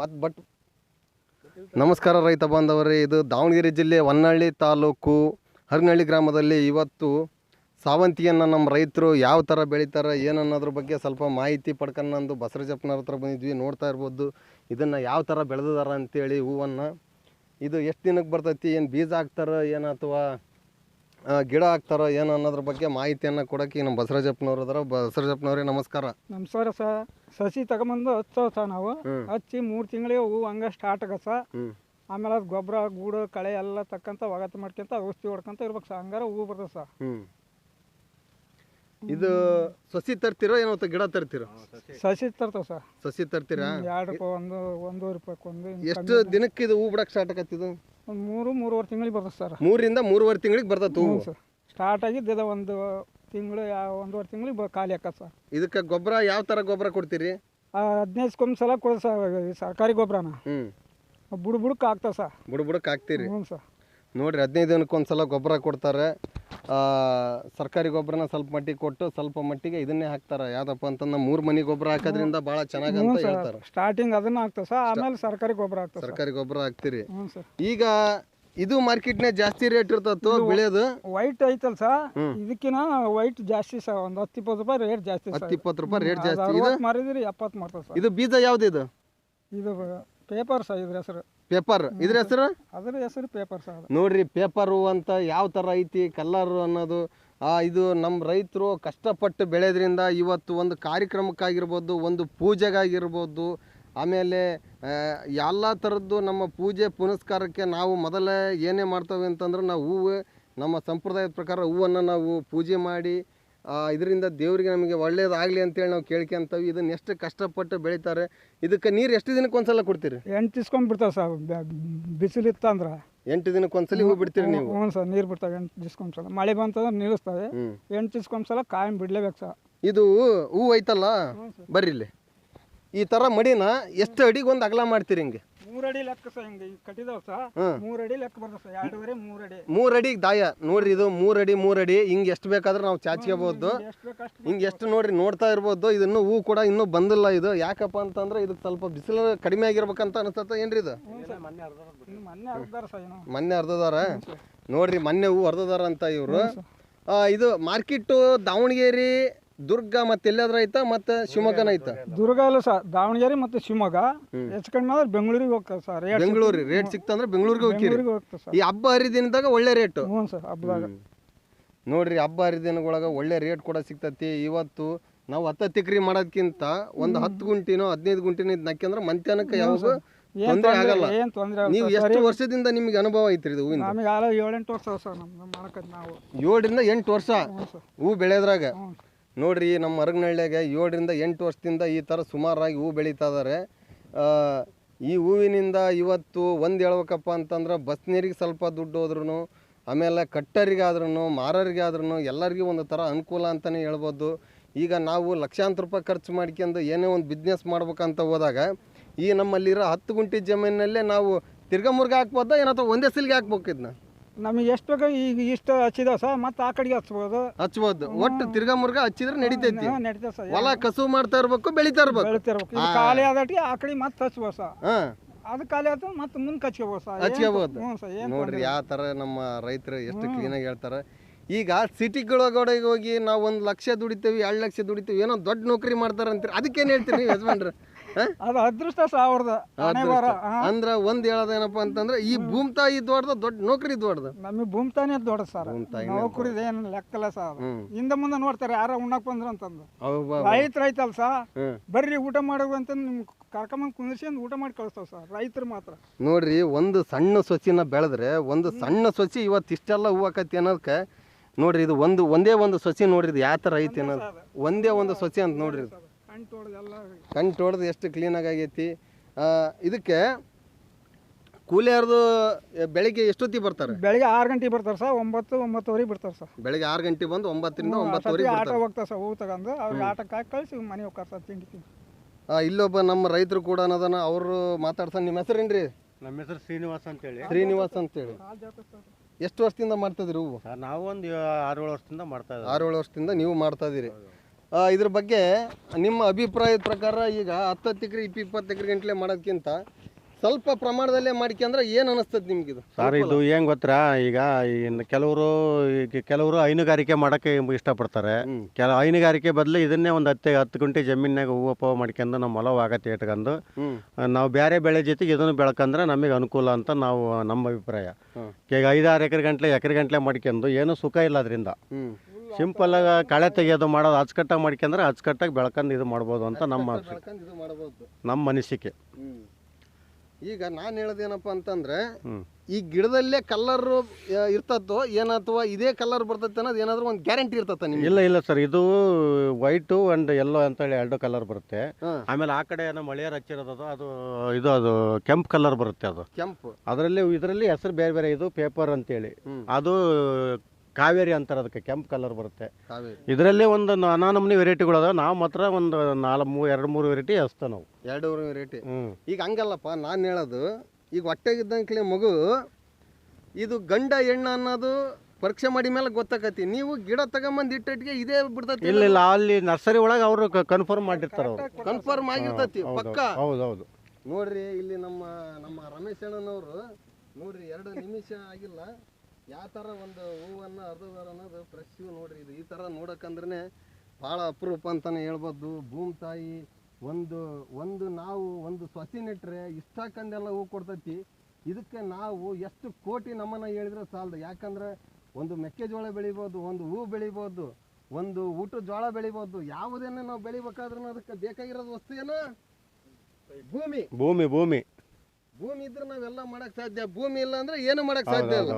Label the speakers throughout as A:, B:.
A: ಮತ್ತು ಬಟ್ ನಮಸ್ಕಾರ ರೈತ ಬಾಂಧವರೇ, ಇದು ದಾವಣಗೆರೆ ಜಿಲ್ಲೆ ಹೊನ್ನಳ್ಳಿ ತಾಲೂಕು ಹರನಹಳ್ಳಿ ಗ್ರಾಮದಲ್ಲಿ ಇವತ್ತು ಸಾವಂತಿಯನ್ನು ನಮ್ಮ ರೈತರು ಯಾವ ಥರ ಬೆಳೀತಾರೆ, ಏನನ್ನೋದ್ರ ಬಗ್ಗೆ ಸ್ವಲ್ಪ ಮಾಹಿತಿ ಪಡ್ಕೊಂಡಂದು ಬಸವರಾಜಪ್ಪನವ್ರ ಹತ್ರ ಬಂದಿದ್ವಿ, ನೋಡ್ತಾ ಇರ್ಬೋದು ಇದನ್ನು ಯಾವ ಥರ ಬೆಳೆದಿದಾರ ಅಂತೇಳಿ ಹೂವನ್ನು. ಇದು ಎಷ್ಟು ದಿನಕ್ಕೆ ಬರ್ತೈತಿ, ಏನು ಬೀಜ ಹಾಕ್ತಾರೆ, ಏನು ಅಥವಾ ಗಿಡ ಹಾಕ್ತಾರೋ ಏನು ಅನ್ನೋದ್ರ ಬಗ್ಗೆ ಮಾಹಿತಿಯನ್ನು ಕೊಡೋಕೆ ನಮ್ಮ ಬಸವರಾಜಪ್ಪನವ್ರು ಅದಾರ. ಬಸವರಾಜಪ್ಪನವ್ರೇ ನಮಸ್ಕಾರ.
B: ನಮಸ್ಕಾರ ಸ. ಸಸಿ ತಗೊಂಬಂದು ಹಚ್ಚೋ ಸರ್ ನಾವು. ಹಚ್ಚಿ ಮೂರು ತಿಂಗಳಿಗೆ ಹೂವು ಹಂಗೆ ಸ್ಟಾರ್ಟ್ ಆಗ ಸರ್ ಆಮೇಲೆ ಅದು ಗೊಬ್ಬರ ಗೂಡು ಕಳೆ ಎಲ್ಲ ತಕ್ಕಂತ ಒಗತ್ತು ಮಾಡ್ಕೊಂತ ಔಷಧಿ ಹೊಡ್ಕೊಂತ ಇರ್ಬೇಕು ಸರ್ ಹಂಗಾರ ಹೂವು ಬರ್ತದೆ ಸರ್
A: ಇದು ಸಸಿ ತರ್ತಿರೋ ಏನೋ ಗಿಡ ತರ್ತಿರೋ?
B: ಸಸಿ. ತರ್ತಾವ ಸರ್.
A: ಸಸಿ ತರ್ತೀರಾ?
B: ಎರಡು ರೂಪಾಯಿ ಒಂದು ಒಂದೂವರೆ ರೂಪಾಯಿ ಒಂದು
A: ಎಷ್ಟು ದಿನಕ್ಕೆ ಇದು ಹೂ ಬಿಡಕ್ಕೆ ಸ್ಟಾರ್ಟ್ ಆಗತ್ತಿದು?
B: ಒಂದು ಮೂರು ಮೂರುವರೆ ತಿಂಗಳಿಗೆ ಬರ್ತದೆ ಸರ್.
A: ಮೂರಿಂದ ಮೂರುವರೆ ತಿಂಗಳಿಗೆ ಬರ್ತೈತೆ ಹೂ?
B: ಹ್ಞೂ ಸರ್. ಸ್ಟಾರ್ಟ್ ಆಗಿದ್ದು ಒಂದು ತಿಂಗಳು ಯಾವ ಒಂದೂವರೆ ತಿಂಗಳಿಗೆ ಬ ಖಾಲಿ ಆಕತ್ ಸರ್.
A: ಇದಕ್ಕೆ ಗೊಬ್ಬರ ಯಾವ ಥರ ಗೊಬ್ಬರ ಕೊಡ್ತೀರಿ?
B: ಹದಿನೈದು ಸಲ ಕೊಡೋದು ಸರ್ ಸರ್ಕಾರಿ ಗೊಬ್ಬರನ.
A: ಹ್ಞೂ
B: ಬುಡ ಬುಡಕ್ಕೆ ಸರ್.
A: ಬುಡ ಬುಡಕ್ಕೆ ಹಾಕ್ತೀರಿ
B: ಹ್ಞೂ ಸರ್.
A: ನೋಡ್ರಿ ಹದಿನೈದು ದಿನಕ್ಕೆ ಒಂದು ಸಲ ಗೊಬ್ಬರ ಕೊಡ್ತಾರೆ. ಸರ್ಕಾರಿ ಗೊಬ್ಬರನ ಸ್ವಲ್ಪ ಮಟ್ಟಿಗೆ ಕೊಟ್ಟು ಸ್ವಲ್ಪ ಮಟ್ಟಿಗೆ ಇದನ್ನೇ ಹಾಕ್ತಾರೆ. ಯಾವ್ದಪ್ಪ ಅಂತಂದ್ರೆ ಮೂರು ಮನೆ ಗೊಬ್ಬರ ಹಾಕೋದ್ರಿಂದ ಭಾಳ ಚೆನ್ನಾಗಿ ಅಂತ ಹೇಳ್ತಾರೆ.
B: ಸ್ಟಾರ್ಟಿಂಗ್ ಅದನ್ನ ಆಗ್ತದೆ ಸರ್. ಆಮೇಲೆ ಸರ್ಕಾರಿ ಗೊಬ್ಬರ ಹಾಕ್ತಾರೆ ಸರ್.
A: ಸರ್ಕಾರಿ ಗೊಬ್ಬರ ಹಾಕ್ತೀರಿ.
B: ಹ್ಞೂ ಸರ್.
A: ಈಗ ಇದು ಮಾರ್ಕೆಟ್ನೇ ಜಾಸ್ತಿ ರೇಟ್ ಇರ್ತತ್ತು ಬೆಳೆಯೋದು?
B: ವೈಟ್ ಐತಲ್ ಸರ್. ಇದಕ್ಕಿನ ವೈಟ್ ಜಾಸ್ತಿ ಸರ್. ಒಂದು ಹತ್ತು ಇಪ್ಪತ್ತು ರೂಪಾಯಿ ರೇಟ್ ಜಾಸ್ತಿ
A: ಹತ್ತು ಇಪ್ಪತ್ತು ರೂಪಾಯಿ ರೇಟ್ ಜಾಸ್ತಿ. ಇದು
B: ಮಾರಿದ್ರಿ ಎಪ್ಪತ್ತು ಮಾಡ್ತಾರೆ ಸರ್.
A: ಇದು ಬೀಜ ಯಾವ್ದು ಇದು?
B: ಇದು ಪೇಪರ್ ಸರ್ ಇದ್ರ ಹೆಸರು.
A: ಪೇಪರ್. ಇದ್ರ ಹೆಸರು?
B: ಅದ್ರ ಹೆಸರು ಪೇಪರ್ ಸರ್ ಅದು.
A: ನೋಡ್ರಿ ಪೇಪರು ಅಂತ ಯಾವ ಥರ ಐತಿ ಕಲರ್ ಅನ್ನೋದು. ಆ, ಇದು ನಮ್ಮ ರೈತರು ಕಷ್ಟಪಟ್ಟು ಬೆಳೆದ್ರಿಂದ ಇವತ್ತು ಒಂದು ಕಾರ್ಯಕ್ರಮಕ್ಕಾಗಿರ್ಬೋದು ಒಂದು ಪೂಜೆಗಾಗಿರ್ಬೋದು ಆಮೇಲೆ ಎಲ್ಲ ಥರದ್ದು ನಮ್ಮ ಪೂಜೆ ಪುನಸ್ಕಾರಕ್ಕೆ ನಾವು ಮೊದಲೇ ಏನೇ ಮಾಡ್ತೇವೆ ಅಂತಂದ್ರೆ ನಾವು ಹೂವು ನಮ್ಮ ಸಂಪ್ರದಾಯದ ಪ್ರಕಾರ ಹೂವನ್ನು ನಾವು ಪೂಜೆ ಮಾಡಿ ಇದರಿಂದ ದೇವರಿಗೆ ನಮಗೆ ಒಳ್ಳೇದಾಗಲಿ ಅಂತೇಳಿ ನಾವು ಕೇಳ್ಕೊಂತೀವಿ. ಇದನ್ನ ಎಷ್ಟು ಕಷ್ಟಪಟ್ಟು ಬೆಳಿತಾರೆ. ಇದಕ್ಕೆ ನೀರು ಎಷ್ಟು ದಿನಕ್ಕೆ ಒಂದ್ಸಲ ಕೊಡ್ತೀರಿ?
B: ಎಂಟು ತಿಸ್ಕೊಂಡ್ಬಿಡ್ತಾವೆ ಸರ್. ಬಿಸಿಲು ಇತ್ತಂದ್ರೆ
A: ಎಂಟು ದಿನಕ್ಕೆ ಒಂದ್ಸಲ ಹೂ ಬಿಡ್ತೀರಿ ನೀವು?
B: ಹ್ಞೂ ಸರ್ ನೀರು ಬಿಡ್ತಾವೆ ಎಂಟು ದಿಸ್ಕೊಂಡ್ ಸಲ ಮಳೆ ಬಂತಂದ್ರೆ ನಿಲ್ಲಿಸ್ತವೆ ಎಂಟು ದಿಸ್ಕೊಂಡ್ ಸಲ ಕಾಯಂ ಬಿಡ್ಲೇಬೇಕು ಸರ್.
A: ಇದು ಹೂ ಐತಲ್ಲ? ಬರ್ರಿ ಇಲ್ಲಿ. ಈ ತರ ಮಡಿನ ಎಷ್ಟು ಅಡಿಗೆ ಒಂದು ಅಗಲ ಮಾಡ್ತೀರಿ ಹಿಂಗೆ?
B: ಮೂರಡಿ ಅಡಿ ಲೆಕ್ಕ ಸರ್ ಹಿಂಗೆ ಕಟ್ಟಿದಾವೆ ಸರ್.
A: ಹ್ಮ್.
B: ಮೂರು ಅಡಿ ಲೆಕ್ಕ ಬರ್ತದೆ ಸರ್ ಎರಡೂವರೆ ಮೂರು ಅಡಿ
A: ಮೂರು ಅಡಿಗೆ ದಾಯ. ನೋಡ್ರಿ ಇದು ಮೂರು ಅಡಿ ಮೂರು ಅಡಿ ಹಿಂಗೆ ಎಷ್ಟು ಬೇಕಾದ್ರೆ ನಾವು ಚಾಚ್ಕೋಬಹುದು
B: ಎಷ್ಟು ಬೇಕು ಅಷ್ಟು
A: ಹಿಂಗೆ ಎಷ್ಟು ನೋಡ್ರಿ ನೋಡ್ತಾ ಇರ್ಬೋದು. ಇದನ್ನು ಹೂ ಕೂಡ ಇನ್ನೂ ಬಂದಿಲ್ಲ ಇದು. ಯಾಕಪ್ಪ ಅಂತಂದ್ರೆ ಇದಕ್ಕೆ ಸ್ವಲ್ಪ ಬಿಸಿಲು ಕಡಿಮೆ ಆಗಿರ್ಬೇಕಂತ ಅನಿಸ್ತದ ಏನ್ರಿ ಇದು?
B: ಇನ್ನು ಮೊನ್ನೆ ಅರ್ಧಾರ ಸರ್ ಏನೋ.
A: ಮೊನ್ನೆ ಅರ್ಧದಾರ ನೋಡ್ರಿ ಮೊನ್ನೆ ಹೂ ಅರ್ಧದಾರ ಅಂತ ಇವರು. ಇದು ಮಾರ್ಕೆಟ್ ದಾವಣಗೆರೆ ದುರ್ಗ ಮತ್ತೆ ಎಲ್ಲಾದ್ರ ಐತ? ಮತ್ತೆ ಶಿವಮೊಗ್ಗನ ಐತ?
B: ದುರ್ಗ ಅಲ್ಲ ಸರ್ ದಾವಣಗೆರೆ ಮತ್ತೆ ಶಿವಮೊಗ್ಗ. ಹೆಚ್ಚು ಕಡಿಮೆ ಆದ್ರೆ ಬೆಂಗಳೂರಿಗೆ ಹೋಗ್ತದೆ ಸರ್ ರೇಟ್
A: ಬೆಂಗಳೂರು ರೇಟ್ ಸಿಕ್ತಂದ್ರೆ ಬೆಂಗಳೂರಿಗೆ ಹೋಗ್ತೀರಿ.
B: ಬೆಂಗಳೂರಿಗೆ ಹೋಗ್ತದೆ ಸರ್.
A: ಈ ಹಬ್ಬ ಹರಿದಿನದಾಗ ಒಳ್ಳೆ ರೇಟ್
B: ಹ್ಞೂ ಸರ್ ಹಬ್ಬದಾಗ.
A: ನೋಡ್ರಿ ಹಬ್ಬ ಹರಿದಿನಗೊಳಗ ಒಳ್ಳೆ ರೇಟ್ ಕೂಡ ಸಿಗ್ತತಿ. ಇವತ್ತು ನಾವು ಹತ್ತು ತಿಕ್ರಿ ಮಾಡೋದ್ಕಿಂತ ಒಂದು ಹತ್ತು ಗುಂಟಿನೋ ಹದಿನೈದು ಗುಂಟಿನೋ ಇದ್ ನಕ್ಕಂದ್ರೆ ಮಂತ್ಯಾನಕ್ಕೆ ಯಾವಾಗ
B: ಏನ್
A: ತೊಂದರೆ ಆಗಲ್ಲ.
B: ಏನು ತೊಂದರೆ
A: ನೀವು ಎಷ್ಟು ವರ್ಷದಿಂದ ನಿಮ್ಗೆ ಅನುಭವ ಐತ್ರಿ ಇದು ಹೂವಿನ
B: ನಮಗೆ ಆಲ ಏಳೆಂಟು ವರ್ಷ ಸರ್ ನಾವು.
A: ಏಳರಿಂದ ಎಂಟು ವರ್ಷ
B: ಹ್ಞೂ ಸರ್.
A: ಹೂ ಬೆಳೆಯೋದ್ರಾಗ
B: ಹ್ಞೂ
A: ನೋಡ್ರಿ ನಮ್ಮ ಅರಗನಹಳ್ಳಿಯಾಗ ಏಳರಿಂದ ಎಂಟು ವರ್ಷದಿಂದ ಈ ಥರ ಸುಮಾರಾಗಿ ಹೂ ಬೆಳೀತಾ ಇದ್ದಾರೆ ಈ ಹೂವಿನಿಂದ ಇವತ್ತು ಒಂದು ಹೇಳ್ಬೇಕಪ್ಪ ಅಂತಂದ್ರೆ ಬಸ್ ನೀರಿಗೆ ಸ್ವಲ್ಪ ದುಡ್ಡು ಹೋದ್ರೂ ಆಮೇಲೆ ಕಟ್ಟರಿಗಾದ್ರೂ ಮಾರರಿಗಾದ್ರೂ ಎಲ್ಲರಿಗೂ ಒಂದು ಥರ ಅನುಕೂಲ ಅಂತಲೇ ಹೇಳ್ಬೋದು. ಈಗ ನಾವು ಲಕ್ಷಾಂತರ ರೂಪಾಯಿ ಖರ್ಚು ಮಾಡ್ಕೊಂಡು ಏನೇ ಒಂದು ಬಿಸ್ನೆಸ್ ಮಾಡ್ಬೇಕಂತ ಹೋದಾಗ, ಈ ನಮ್ಮಲ್ಲಿರೋ ಹತ್ತು ಗುಂಟೆ ಜಮೀನಲ್ಲೇ ನಾವು ತಿರ್ಗಾ ಮುರ್ಗ ಹಾಕ್ಬೋದಾ ಏನೋ ಒಂದೇ ಸಿಲ್ಗೆ ಹಾಕ್ಬೇಕು ಇದನ್ನ
B: ನಮಗೆ ಎಷ್ಟು ಬೇಕು ಈಗ ಇಷ್ಟು ಹಚ್ಚಿದ ಸರ್ ಮತ್ತೆ ಆ ಕಡೆಗೆ ಹಚ್ಬೋದು.
A: ಹಚ್ಬೋದು. ಒಟ್ಟು ತಿರ್ಗಾ ಮುರ್ಗ ಹಚ್ಚಿದ್ರೆ ನಡಿತೈತಿ.
B: ನಡೀತದೆ ಸರ್.
A: ಹೊಲ ಕಸು ಮಾಡ್ತಾ ಇರ್ಬೇಕು ಬೆಳಿತಾ ಇರ್ಬೇಕು.
B: ಬೆಳಿತಿರ್ಬೇಕು. ಇದು ಖಾಲಿ ಆದಟಿ ಆ ಕಡೆ ಮತ್ತೆ ಹಚ್ಬೋದು ಸರ್.
A: ಹಾ.
B: ಅದು ಖಾಲಿ ಆಯ್ತು ಮತ್ತೆ ಮುಂದೆ ಹಚ್ಕೋಬೋದು ಸರ್.
A: ಹಚ್ಕೋಬೋದು.
B: ಹ್ಞೂ ಸರ್ ಏನು
A: ನೋಡ್ರಿ ಯಾವ ಥರ ನಮ್ಮ ರೈತರು ಎಷ್ಟು ಕ್ಲೀನಾಗಿ ಹೇಳ್ತಾರೆ. ಈಗ ಸಿಟಿಗಳೊಳಗಡೆ ಹೋಗಿ ನಾವು ಒಂದು ಲಕ್ಷ ದುಡಿತೇವಿ ಎರಡು ಲಕ್ಷ ದುಡಿತೇವಿ ಏನೋ ದೊಡ್ಡ ನೌಕರಿ ಮಾಡ್ತಾರೆ ಅಂತೀರಿ ಅದಕ್ಕೇನು ಹೇಳ್ತೀರಿ ನೀವು ಯಜಮಾನ್ರೆ?
B: ಅದು ಅದೃಷ್ಟ ಸಾವಿರದ
A: ಅಂದ್ರೆ ಒಂದು ಹೇಳೋದೇನಪ್ಪ ಅಂತಂದ್ರೆ ಈ ಭೂಮ್ ತಾಯಿ ದೊಡ್ಡದ ದೊಡ್ಡ ನೌಕರಿ ದೊಡ್ಡದ
B: ನಮಗೆ ಭೂಮ್ತಾನೇ ದೊಡ್ಡ ಸರ್. ನೌಕರಿ ಏನು ಲೆಕ್ಕಲ್ಲ ಸರ್ ಹಿಂದ ಮುಂದೆ ನೋಡ್ತಾರೆ ಯಾರ ಉಣ್ಣಕ್ ಬಂದ್ರು ಅಂತಂದು.
A: ರೈತರ
B: ರೈತ
A: ಸಾ.
B: ಬರ್ರಿ ಊಟ ಮಾಡೋದು ಅಂತ ನಿಮ್ಗೆ ಕರ್ಕೊಂಬಂದು ಕುಂದಿಸಿ ಊಟ ಮಾಡಿ ಕಳಿಸ್ತಾವ ಸರ್ ರೈತರು ಮಾತ್ರ.
A: ನೋಡ್ರಿ ಒಂದು ಸಣ್ಣ ಸೊಸಿನ ಬೆಳೆದ್ರೆ ಒಂದು ಸಣ್ಣ ಸೊಸಿ ಇವತ್ತು ಇಷ್ಟೆಲ್ಲ ಹೂ ಆಕತಿ ಅನ್ನೋದಕ್ಕೆ ನೋಡ್ರಿ ಇದು ಒಂದು ಒಂದೇ ಒಂದು ಸೊಸಿ ನೋಡ್ರಿ ಇದು ಯಾವ ಥರ ಐತಿ ಅನ್ನೋದು. ಒಂದೇ ಒಂದು ಸೊಸಿ ಅಂತ ನೋಡ್ರಿ ಇದು.
B: ಕಣ್ಣು
A: ತೊಡ್ದು ಎಷ್ಟು ಕ್ಲೀನಾಗಿ ಆಗೈತಿ. ಆ, ಇದಕ್ಕೆ ಕೂಲಿಯಾರದು ಬೆಳಿಗ್ಗೆ ಎಷ್ಟೊತ್ತಿಗೆ ಬರ್ತಾರೆ?
B: ಬೆಳಿಗ್ಗೆ ಆರು ಗಂಟೆಗೆ ಬರ್ತಾರೆ ಸರ್ ಒಂಬತ್ತು ಒಂಬತ್ತುವರೆಗೆ ಬರ್ತಾರೆ ಸರ್.
A: ಬೆಳಿಗ್ಗೆ ಆರು ಗಂಟೆ ಬಂದು ಒಂಬತ್ತರಿಂದ ಒಂಬತ್ತುವರೆಗೆ
B: ಆಟೋ ಹೋಗ್ತಾರೆ ಸರ್ ಹೂ ತಗೊಂಡು. ಅವ್ರಿಗೆ ಆಟಕ್ಕೆ ಹಾಕಿ ಕಳಿಸಿ ಮನೆ ಹೋಗ್ತಾರೆ ಸರ್ ತಿಂಡಿ ತಿಂಡಿ.
A: ಇಲ್ಲೊಬ್ಬ ನಮ್ಮ ರೈತರು ಕೂಡ ಅನ್ನೋದನ್ನ ಅವರು ಮಾತಾಡ್ತಾನೆ ನಿಮ್ಮ ಹೆಸರೇನ್ರಿ?
C: ನಮ್ಮ ಹೆಸರು ಶ್ರೀನಿವಾಸ್ ಅಂತೇಳಿ.
A: ಶ್ರೀನಿವಾಸ್ ಅಂತೇಳಿ. ಎಷ್ಟು ವರ್ಷದಿಂದ ಮಾಡ್ತಿದ್ರಿ ಹೂವು?
C: ಸರ್ ನಾವು ಒಂದು ಆರು ಏಳು ವರ್ಷದಿಂದ ಮಾಡ್ತಾ ಇದ್ದೀವಿ.
A: ಆರು ಏಳು ವರ್ಷದಿಂದ ನೀವು ಮಾಡ್ತಾ ಇದೀರಿ. ಆ, ಇದ್ರ ಬಗ್ಗೆ ನಿಮ್ಮ ಅಭಿಪ್ರಾಯದ ಪ್ರಕಾರ ಈಗ ಹತ್ತತ್ತು ಎಕರೆ ಇಪ್ಪ ಇಪ್ಪತ್ತು ಎಕರೆ ಗಂಟ್ಲೆ ಮಾಡೋದಕ್ಕಿಂತ ಸ್ವಲ್ಪ ಪ್ರಮಾಣದಲ್ಲೇ ಮಾಡ್ಕೊಂಡ್ರೆ ಏನು ಅನಿಸ್ತದೆ ನಿಮ್ಗೆ ಇದು?
C: ಸರ್ ಇದು ಏನು ಗೊತ್ತಾ? ಈಗ ಇನ್ನು ಕೆಲವರು ಈಗ ಕೆಲವರು ಹೈನುಗಾರಿಕೆ ಮಾಡಕ್ಕೆ ಇಷ್ಟಪಡ್ತಾರೆ. ಕೆಲ ಹೈನುಗಾರಿಕೆ ಬದಲು ಇದನ್ನೇ ಒಂದು ಹತ್ತು ಹತ್ತು ಗುಂಟೆ ಜಮೀನಾಗ ಹೂವು ಪೋ ಮಾಡ್ಕೊಂಡು ನಮ್ಮ ಹೊಲ ಆಗತ್ತೆ ಇಟ್ಕೊಂಡು ನಾವು ಬೇರೆ ಬೆಳೆ ಜೊತೆಗೆ ಇದನ್ನು ಬೆಳ್ಕಂದ್ರೆ ನಮಗೆ ಅನುಕೂಲ ಅಂತ ನಾವು ನಮ್ಮ ಅಭಿಪ್ರಾಯ. ಈಗ ಐದಾರು ಎಕರೆ ಗಂಟ್ಲೆ ಎಕರೆ ಗಂಟ್ಲೆ ಮಾಡ್ಕೊಂಡು ಏನು ಸುಖ ಇಲ್ಲ ಅದರಿಂದ. ಸಿಂಪಲ್ ಆಗಿ ಕಳೆ ತೆಗೆಯೋದು ಮಾಡೋದು ಅಚ್ಚುಕಟ್ಟಾಗಿ ಮಾಡ್ಕೊಂಡ್ರೆ ಅಚ್ಚುಕಟ್ಟಾಗಿ ಬೆಳ್ಕೊಂಡು ಇದು ಮಾಡ್ಬೋದು ಅಂತ ನಮ್ಮ
A: ಇದು ಮಾಡಬಹುದು
C: ನಮ್ಮ ಅನಿಸಿಕೆ.
A: ಹ್ಮ್. ಈಗ ನಾನು ಹೇಳೋದೇನಪ್ಪ ಅಂತಂದ್ರೆ. ಈ ಗಿಡದಲ್ಲೇ ಕಲರ್ ಇರ್ತತೋ ಏನ ಅಥವಾ ಇದೇ ಕಲರ್ ಬರ್ತೈತೆ ಅನ್ನೋದು ಏನಾದ್ರೂ ಒಂದು ಗ್ಯಾರಂಟಿ ಇರ್ತತ್ತ ನಿಮ್ಗೆ?
C: ಇಲ್ಲ ಇಲ್ಲ ಸರ್ ಇದು ವೈಟು ಅಂಡ್ ಎಲ್ಲೋ ಅಂತೇಳಿ ಎರಡು ಕಲರ್ ಬರುತ್ತೆ.
A: ಹಾ.
C: ಆಮೇಲೆ ಆ ಕಡೆ ಏನೋ ಮಳೆಯರ್ ಹಚ್ಚಿರೋದು ಅದು ಇದು ಅದು ಕೆಂಪು ಕಲರ್ ಬರುತ್ತೆ ಅದು.
A: ಕೆಂಪು.
C: ಅದರಲ್ಲಿ ಇದರಲ್ಲಿ ಹೆಸರು ಬೇರೆ ಬೇರೆ ಇದು ಪೇಪರ್ ಅಂತೇಳಿ. ಅದು ಕಾವೇರಿ ಅಂತಾರೆ ಅದಕ್ಕೆ ಕೆಂಪು ಕಲರ್ ಬರುತ್ತೆ.
A: ಕಾವೇರಿ.
C: ಇದರಲ್ಲಿ ಒಂದು ನಾನಾ ನಮೂನಿ ವೆರೈಟಿಗಳು ಅದಾವೆ. ನಾವು ಮಾತ್ರ ಒಂದು ನಾಲ್ಕು ಎರಡು ಮೂರು ವೆರೈಟಿ ಹಚ್ತೇವೆ ನಾವು.
A: ಎರಡು ಮೂರು
C: ವೆರೈಟಿ.
A: ಈಗ ಹಂಗಲ್ಲಪ್ಪ ನಾನು ಹೇಳೋದು ಈಗ ಹೊಟ್ಟೆಗಿದ್ದಂಕ್ಲೆ ಮಗು ಇದು ಗಂಡ ಹೆಣ್ಣು ಅನ್ನೋದು ಪರೀಕ್ಷೆ ಮಾಡಿ ಮೇಲೆ ಗೊತ್ತಾಕತಿ. ನೀವು ಗಿಡ ತಗೊಂಬಂದು ಇಟ್ಟಿಗೆ ಇದೇ ಬಿಡ್ತತಿ
C: ಇಲ್ಲ ಇಲ್ಲ ಅಲ್ಲಿ ನರ್ಸರಿ ಒಳಗೆ ಅವರು ಕನ್ಫರ್ಮ್ ಮಾಡಿರ್ತಾರೆ ಅವರು.
A: ಕನ್ಫರ್ಮ್ ಆಗಿರ್ತತಿ ಪಕ್ಕ.
C: ಹೌದು ಹೌದು.
A: ನೋಡ್ರಿ ಇಲ್ಲಿ ನಮ್ಮ ನಮ್ಮ ರಮೇಶ್ ಅಣ್ಣನವರು ನೋಡ್ರಿ ಎರಡು ನಿಮಿಷ ಆಗಿಲ್ಲ. ಯಾವ ಥರ ಒಂದು ಹೂವನ್ನು, ಅರ್ಧದಾರ ಅನ್ನೋದು ಫ್ರೆಶ್ ನೋಡ್ರಿ ಇದು. ಈ ಥರ ನೋಡಕಂದ್ರೆ ಭಾಳ ಅಪರೂಪ ಅಂತಾನೆ ಹೇಳ್ಬೋದು. ಭೂಮಿ ತಾಯಿ, ಒಂದು ಒಂದು ನಾವು ಒಂದು ಸೊಸಿ ನೆಟ್ರೆ ಇಷ್ಟಕ್ಕಂದೆಲ್ಲ ಹೂ ಕೊಡ್ತೈತಿ. ಇದಕ್ಕೆ ನಾವು ಎಷ್ಟು ಕೋಟಿ ನಮ್ಮನ್ನು ಹೇಳಿದ್ರೆ ಸಾಲದು. ಯಾಕಂದ್ರೆ ಒಂದು ಮೆಕ್ಕೆಜೋಳ ಬೆಳಿಬೋದು, ಒಂದು ಹೂ ಬೆಳಿಬೋದು, ಒಂದು ಊಟದ ಜೋಳ ಬೆಳಿಬೋದು, ಯಾವುದನ್ನು ನಾವು ಬೆಳಿಬೇಕಾದ್ರೂ ಅದಕ್ಕೆ ಬೇಕಾಗಿರೋದು ವಸ್ತು ಏನು? ಭೂಮಿ.
C: ಭೂಮಿ ಭೂಮಿ.
A: ಭೂಮಿ ಇದ್ರೆ ನಾವೆಲ್ಲ ಮಾಡಕ್ ಸಾಧ್ಯ. ಭೂಮಿ ಇಲ್ಲ ಅಂದ್ರೆ ಏನು ಮಾಡಕ್ ಸಾಧ್ಯ ಇಲ್ಲ.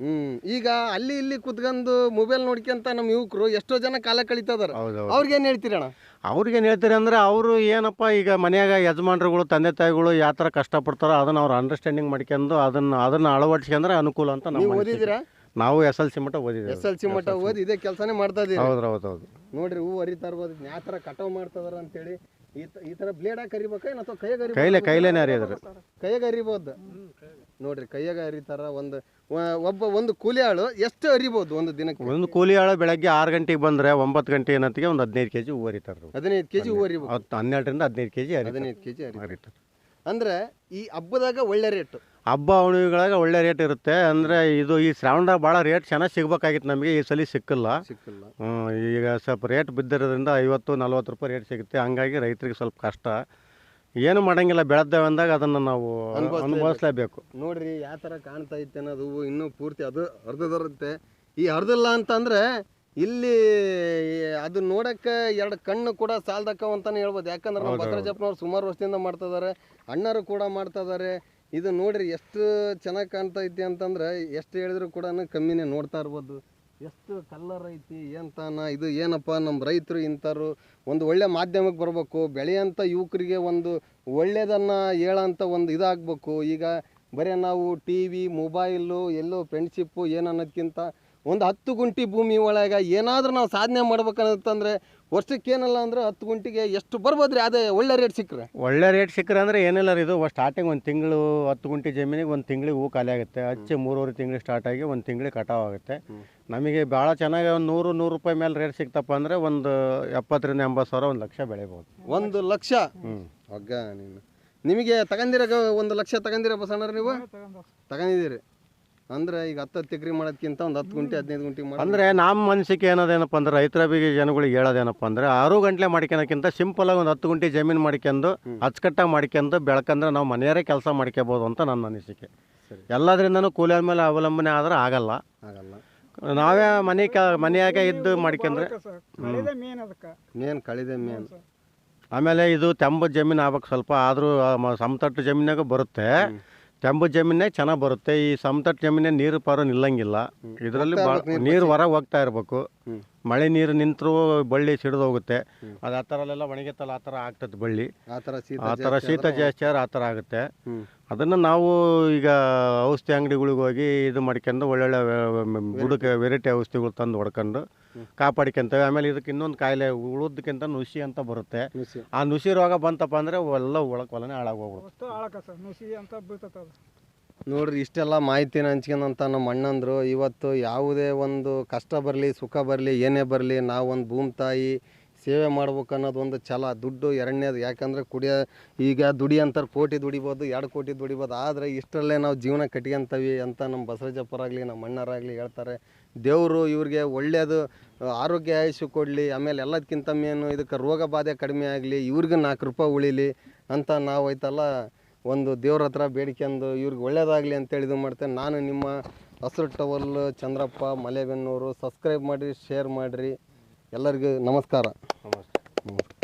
A: ಹ್ಮ್ ಈಗ ಅಲ್ಲಿ ಇಲ್ಲಿ ಕುತ್ಕೊಂಡು ಮೊಬೈಲ್ ನೋಡ್ಕೊಂತ ನಮ್ಮ ಯುವಕರು ಎಷ್ಟೋ ಜನ ಕಾಲ ಕಳೀತದಾರ.
C: ಹೌದು
A: ಅವ್ರಿಗೆ ಏನ್ ಹೇಳ್ತೀರಣ್ಣ
C: ಅವ್ರಿಗೇನು ಹೇಳ್ತೀರಿ ಅಂದ್ರೆ ಅವರು ಏನಪ್ಪ ಈಗ ಮನ್ಯಾಗ ಯಜಮಾನ್ರುಗಳು ತಂದೆ ತಾಯಿಗಳು ಯಾವ ಥರ ಕಷ್ಟಪಡ್ತಾರೋ ಅದನ್ನ ಅವ್ರು ಅಂಡರ್ಸ್ಟ್ಯಾಂಡಿಂಗ್ ಮಾಡ್ಕೊಂಡು ಅದನ್ನ ಅದನ್ನ ಅಳವಡಿಸ್ಕೊಂಡ್ರೆ ಅನುಕೂಲ ಅಂತ
A: ನಾವು ಓದಿದಿರಾ
C: ನಾವು ಎಸ್ ಎಲ್ ಸಿ ಮಟ್ಟ ಓದಿದ್ವಿ
A: ಎಸ್ ಎಲ್ ಸಿ ಮಟ್ಟ ಓದಿ ಇದೇ ಕೆಲಸನೇ ಮಾಡ್ತಾ ಇದ್ದೀವಿ
C: ಹೌದು ಹೌದು ಹೌದು.
A: ನೋಡ್ರಿ ಹೂ ಹರಿತಾ ಇರ್ಬೋದು ಯಾವ ಥರ ಕಟಾವು ಮಾಡ್ತದಾರ ಅಂತೇಳಿ. ಈ ತ- ಈ ಥರ ಬ್ಲೇಡ್ ಹಾಕಿ ಏನು ಅಥವಾ ಕೈಯಾಗ
C: ಕೈಲೇ ಕೈಲೇನೆ ಅರಿಯೋದ್ರ
A: ಕೈಯಾಗ ಅರಿಬೋದು ನೋಡ್ರಿ ಕೈಯಾಗ ಅರಿತಾರ ಒಂದು ಒಬ್ಬ ಒಂದು ಕೂಲಿ ಆಳು ಎಷ್ಟು ಅರಿಬೋದು ಒಂದು ದಿನಕ್ಕೆ?
C: ಒಂದು ಕೂಲಿ ಆಳು ಬೆಳಗ್ಗೆ ಆರು ಗಂಟೆಗೆ ಬಂದರೆ ಒಂಬತ್ತು ಗಂಟೆ ಏನತ್ತಿಗೆ ಒಂದು ಹದಿನೈದು ಕೆ ಜಿ ಹೂ ಅರಿತಾರ
A: ಹದಿನೈದು ಕೆಜಿ ಹೂ ಅರಿಬಹುದು
C: ಹತ್ತು ಹನ್ನೆರಡರಿಂದ ಹದಿನೈದು ಕೆ ಜಿ
A: ಹದಿನೈದು ಕೆಜಿ ಜಿ
C: ಅರಿತಾರೆ
A: ಅಂದ್ರೆ ಈ ಹಬ್ಬದಾಗ ಒಳ್ಳೆ ರೇಟ್
C: ಹಬ್ಬ ಹುಣ್ಣಿಮೆಗಳಾಗ ಒಳ್ಳೆ ರೇಟ್ ಇರುತ್ತೆ. ಅಂದರೆ ಇದು ಈ ಶ್ರಾವಣ ಭಾಳ ರೇಟ್ ಚೆನ್ನಾಗಿ ಸಿಗ್ಬೇಕಾಗಿತ್ತು ನಮಗೆ. ಈ ಸಲ ಸಿಕ್ಕಿಲ್ಲ.
A: ಸಿಕ್ಕಿಲ್ಲ.
C: ಹ್ಮ್, ಈಗ ಸ್ವಲ್ಪ ರೇಟ್ ಬಿದ್ದಿರೋದ್ರಿಂದ ಐವತ್ತು ನಲ್ವತ್ತು ರೂಪಾಯಿ ರೇಟ್ ಸಿಗುತ್ತೆ. ಹಂಗಾಗಿ ರೈತರಿಗೆ ಸ್ವಲ್ಪ ಕಷ್ಟ. ಏನು ಮಾಡಂಗಿಲ್ಲ. ಬೆಳೆದೇವೆ ಅಂದಾಗ ಅದನ್ನು ನಾವು
A: ಅನುಭವಿಸ್ಲೇಬೇಕು.
C: ಅನುಭವಿಸ್ಲೇಬೇಕು.
A: ನೋಡ್ರಿ ಯಾವ ಥರ ಕಾಣ್ತಾ ಇತ್ತೆ ಅನ್ನೋದು ಹೂವು ಇನ್ನೂ ಪೂರ್ತಿ ಅದು ಹರಿದರುತ್ತೆ ಈ ಅರ್ಧಲ್ಲ ಅಂತಂದ್ರೆ ಇಲ್ಲಿ ಅದು ನೋಡಕ್ಕೆ ಎರಡು ಕಣ್ಣು ಕೂಡ ಸಾಲ್ದಕ್ಕವ ಅಂತಾನೆ ಹೇಳ್ಬೋದು. ಯಾಕಂದ್ರೆ ನಮ್ಮ ಬಸವರಾಜಪ್ಪನವ್ರು ಸುಮಾರು ವರ್ಷದಿಂದ ಮಾಡ್ತಾ ಇದ್ದಾರೆ. ಅಣ್ಣರು ಕೂಡ ಮಾಡ್ತಾ ಇದಾರೆ ಇದು ನೋಡ್ರಿ ಎಷ್ಟು ಚೆನ್ನಾಗಿ ಕಾಣ್ತಾ ಐತಿ ಅಂತಂದ್ರೆ ಎಷ್ಟು ಹೇಳಿದ್ರು ಕೂಡ ಕಮ್ಮಿನೇ ನೋಡ್ತಾ ಇರ್ಬೋದು. ಎಷ್ಟು ಕಲ್ಲರ್ ಐತಿ ಎಂತಾನ ಇದು ಏನಪ್ಪ ನಮ್ಮ ರೈತರು ಇಂಥವ್ರು ಒಂದು ಒಳ್ಳೆ ಮಾಧ್ಯಮಕ್ಕೆ ಬರಬೇಕು ಬೆಳೆಯಂಥ ಯುವಕರಿಗೆ ಒಂದು ಒಳ್ಳೆಯದನ್ನು ಹೇಳೋಂಥ ಒಂದು ಇದಾಗಬೇಕು. ಈಗ ಬರೀ ನಾವು ಟಿ ವಿ ಮೊಬೈಲು ಎಲ್ಲೋ ಫ್ರೆಂಡ್ಶಿಪ್ಪು ಏನನ್ನೋದ್ಕಿಂತ ಒಂದು ಹತ್ತು ಗುಂಟಿ ಭೂಮಿ ಒಳಗೆ ಏನಾದರೂ ನಾವು ಸಾಧನೆ ಮಾಡ್ಬೇಕಂತಂದ್ರೆ ವರ್ಷಕ್ಕೆ ಏನಲ್ಲ ಅಂದ್ರೆ ಹತ್ತು ಗುಂಟಿಗೆ ಎಷ್ಟು ಬರ್ಬೋದ್ರಿ? ಅದೇ ಒಳ್ಳೆ ರೇಟ್ ಸಿಕ್ಕರೆ.
C: ಒಳ್ಳೆ ರೇಟ್ ಸಿಕ್ಕರೆ ಅಂದರೆ ಏನಿಲ್ಲ ರೀ ಇದು ಸ್ಟಾರ್ಟಿಂಗ್ ಒಂದು ತಿಂಗಳು ಹತ್ತು ಗುಂಟೆ ಜಮೀನಿಗೆ ಒಂದು ತಿಂಗಳಿಗೆ ಹೂ ಖಾಲಿ ಆಗುತ್ತೆ. ಹಚ್ಚಿ ಮೂರುವರೆ ತಿಂಗಳು ಸ್ಟಾರ್ಟ್ ಆಗಿ ಒಂದು ತಿಂಗಳಿಗೆ ಕಟಾವ್ ಆಗುತ್ತೆ. ನಮಗೆ ಭಾಳ ಚೆನ್ನಾಗಿ ಒಂದು ನೂರು ನೂರು ರೂಪಾಯಿ ಮೇಲೆ ರೇಟ್ ಸಿಕ್ತಪ್ಪ ಅಂದರೆ ಒಂದು ಎಪ್ಪತ್ತರಿಂದ ಎಂಬತ್ತು ಸಾವಿರ ಒಂದು ಲಕ್ಷ ಬೆಳಿಬೋದು.
A: ಒಂದು ಲಕ್ಷ?
C: ಹ್ಞೂ
A: ನೀನು. ನಿಮಗೆ ತಗೊಂಡಿರ ಒಂದು ಲಕ್ಷ ತಗೊಂಡಿರ ಸಣ್ಣ ನೀವು?
B: ತಗೊಂಡ್
A: ತಗೊಂಡಿದ್ದೀರಿ. ಅಂದ್ರೆ ಈಗ ಹತ್ತು ಹತ್ತು ಎಕರೆ ಮಾಡೋದಕ್ಕಿಂತ ಒಂದು ಹತ್ತು ಗುಂಟೆ ಹದಿನೈದು ಗುಂಟೆ ಮಾಡಿ
C: ಅಂದರೆ ನಮ್ಮ ಮನಸ್ಸಿಗೆ ಏನದೇನಪ್ಪ ಅಂದ್ರೆ ರೈತರ ಬಗ್ಗೆ ಜನಗಳಿಗೆ ಹೇಳೋದೇನಪ್ಪ ಅಂದ್ರೆ ಆರು ಗಂಟೆ ಮಾಡ್ಕೊಳಕ್ಕಿಂತ ಆಗಿ ಒಂದು ಹತ್ತು ಗುಂಟೆ ಜಮೀನು ಮಾಡ್ಕೊಂಡು ಅಚ್ಚುಕಟ್ಟಾಗಿ ಮಾಡ್ಕೊಂಡು ಬೆಳ್ಕಂದ್ರೆ ನಾವು ಮನೆಯವರೇ ಕೆಲಸ ಮಾಡ್ಕೋಬೋದು ಅಂತ ನನ್ನ ಅನಿಸಿಕೆ. ಎಲ್ಲದರಿಂದನೂ ಕೂಲಿಯ ಮೇಲೆ ಅವಲಂಬನೆ ಆದ್ರೆ ಆಗಲ್ಲ.
A: ಆಗಲ್ಲ.
C: ನಾವೇ ಮನೆ ಕ ಮನೆಯಾಗೆ ಇದ್ದು ಮಾಡ್ಕೊಂಡ್ರೆ
B: ಸರ್ ಮೇನ್ ಅದಕ್ಕೆ.
A: ಮೇನ್ ಕಳಿದೆ ಮೇನ್.
C: ಆಮೇಲೆ ಇದು ತೆಂಬ ಜಮೀನು ಆಗ್ಬೇಕು ಸ್ವಲ್ಪ ಆದರೂ ಸಮತಟ್ಟು ಜಮೀನಾಗ ಬರುತ್ತೆ. ತೆಂಬು ಜಮೀನೇ ಚೆನ್ನಾಗಿ ಬರುತ್ತೆ. ಈ ಸಮತಟ್ಟು ಜಮೀನೇ ನೀರು ಪಾರು ನಿಲ್ಲಂಗಿಲ್ಲ. ಇದರಲ್ಲಿ
A: ನೀರು
C: ಹೊರಗೆ ಹೊರ ಹೋಗ್ತಾ ಇರಬೇಕು. ಮಳೆ ನೀರು ನಿಂತರೂ ಬಳ್ಳಿ ಸಿಡಿದು ಹೋಗುತ್ತೆ. ಅದು ಆ ಥರಲ್ಲೆಲ್ಲ ಒಣಗಿತ್ತಲ್ಲ ಆ ಥರ ಆಗ್ತದೆ ಬಳ್ಳಿ.
A: ಆ ಥರ ಶೀತ
C: ಆ ಥರ
A: ಜಾಸ್ತಿ
C: ಶೀತ
A: ಆದ್ರೆ-
C: ಜಾಸ್ತಿ ಆದ್ರೆ ಆ ಥರ ಆಗುತ್ತೆ. ಅದನ್ನು ನಾವು ಈಗ ಔಷಧಿ ಅಂಗಡಿಗಳಿಗೆ ಹೋಗಿ ಇದು ಮಾಡ್ಕೊಂಡು ಒಳ್ಳೊಳ್ಳೆ ಗುಡಕ್ಕೆ ವೆರೈಟಿ ಔಷಧಿಗಳು ತಂದು ಹೊಡ್ಕೊಂಡು ಕಾಪಾಡ್ಕೊಂತೇವೆ. ಆಮೇಲೆ ಇದಕ್ಕೆ ಇನ್ನೊಂದು ಕಾಯಿಲೆ ಉಳಿದಕ್ಕಿಂತ ನುಸಿ ಅಂತ ಬರುತ್ತೆ. ಆ ನುಸಿ ರೋಗ ಬಂತಪ್ಪ ಅಂದರೆ ಎಲ್ಲ ಒಳಕ್ ಹೊಲನೇ ಹಾಳಾಗೋಗ್ಬಿಡುತ್ತೆ
A: ನೋಡ್ರಿ, ಇಷ್ಟೆಲ್ಲ ಮಾಹಿತಿನ ಹಂಚ್ಕೊಂಡಂತ ನಮ್ಮ ಅಣ್ಣಂದ್ರು. ಇವತ್ತು ಯಾವುದೇ ಒಂದು ಕಷ್ಟ ಬರಲಿ, ಸುಖ ಬರಲಿ, ಏನೇ ಬರಲಿ, ನಾವು ಒಂದು ಭೂಮಿ ತಾಯಿ ಸೇವೆ ಮಾಡ್ಬೇಕು ಅನ್ನೋದು ಒಂದು ಛಲ, ದುಡ್ಡು ಎರಡನೇದು. ಯಾಕಂದರೆ ಕುಡಿಯೋ, ಈಗ ದುಡಿ ಅಂತಾರೆ, ಕೋಟಿ ದುಡಿಬೋದು, ಎರಡು ಕೋಟಿ ದುಡಿಬೋದು. ಆದರೆ ಇಷ್ಟರಲ್ಲೇ ನಾವು ಜೀವನ ಕಟ್ಕೊಂತೀವಿ ಅಂತ ನಮ್ಮ ಬಸವಜಪ್ಪರಾಗಲಿ ನಮ್ಮ ಅಣ್ಣರಾಗಲಿ ಹೇಳ್ತಾರೆ. ದೇವರು ಇವ್ರಿಗೆ ಒಳ್ಳೆಯದು ಆರೋಗ್ಯ ಆಯುಷ್ಯ ಕೊಡಲಿ, ಆಮೇಲೆ ಎಲ್ಲದಕ್ಕಿಂತ ಮೇನು ಇದಕ್ಕೆ ರೋಗ ಬಾಧೆ ಕಡಿಮೆ ಆಗಲಿ, ಇವ್ರಿಗೆ ನಾಲ್ಕು ರೂಪಾಯಿ ಉಳಿಲಿ ಅಂತ ನಾವು ಐತಲ್ಲ ಒಂದು ದೇವ್ರ ಹತ್ರ ಬೇಡ್ಕೊಂಡು ಇವ್ರಿಗೆ ಒಳ್ಳೇದಾಗಲಿ ಅಂತೇಳಿ ಇದು ಮಾಡ್ತೇನೆ. ನಾನು ನಿಮ್ಮ ಹಸಿರು ಟವಲ್ ಚಂದ್ರಪ್ಪ ಮಲೆಬೆನ್ನೂರು ಸಬ್ಸ್ಕ್ರೈಬ್ ಮಾಡಿರಿ ಶೇರ್ ಮಾಡಿರಿ. ಎಲ್ಲರಿಗೂ ನಮಸ್ಕಾರ.
C: ನಮಸ್ತೆ.